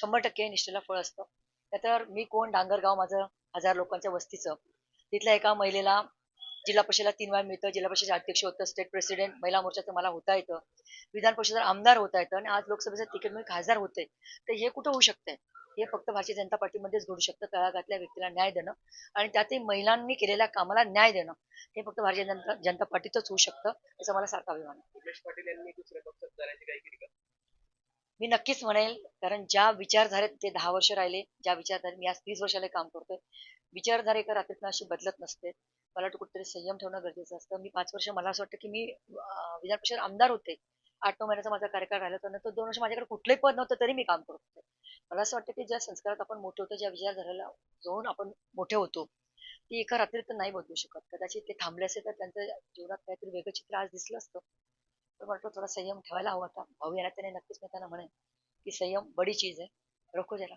शंभर टक्के निष्ठेला फळ असतं. तर मी कोण डांगरगाव माझं हजार लोकांच्या वस्तीचं. तिथल्या एका महिलेला जिल्हा परिषदेला तीन वेळा मिळतं. जिल्हा परिषदेचे अध्यक्ष होतं स्टेट प्रेसिडेंट महिला मोर्चाचं मला होता येतं. विधान परिषदेला आमदार होता येतं आणि आज लोकसभेचं तिकीट मी खासदार होते. तर हे कुठं होऊ शकतंय? हे फक्त भारतीय जनता पार्टीमध्येच घडू शकतं. तळागातल्या व्यक्तीला न्याय देणं आणि त्यातही महिलांनी केलेल्या कामाला न्याय देणं हे फक्त भारतीय जनता जनता पार्टीतच होऊ शकतं याचा मला सारखा अभिमान आहे. मी नक्कीच म्हणेल कारण ज्या विचारधारेत ते दहा वर्ष राहिले ज्या विचारधारेत मी आज तीस वर्षाला काम करतोय विचारधारे एका रात्रीतनं अशी बदलत नसते. मला वाटतं कुठेतरी संयम ठेवणं गरजेचं असतं. मी पाच वर्ष मला असं वाटतं की मी विधान परिषद आमदार होते. आठ नऊ महिन्याचा माझा कार्यकाळ राहिला तर नंतर दोन वर्ष माझ्याकडे कुठलंही पद नव्हतं तरी मी काम करत होते. मला असं वाटतं की ज्या संस्कारात आपण मोठे होतो ज्या विचारधारेला जाऊन आपण मोठे होतो ती एका रात्रीत तर नाही बदलू शकत. कदाचित ते थांबले असते तर त्यांच्या जीवनात काहीतरी वेगळं चित्र आज दिसलं असतं. तर म्हटलं थोडा संयम ठेवायला हवा आता. भाऊ येणार त्याने नक्कीच मी त्यांना म्हणेन. की संयम बडी चीज है। रखो जरा।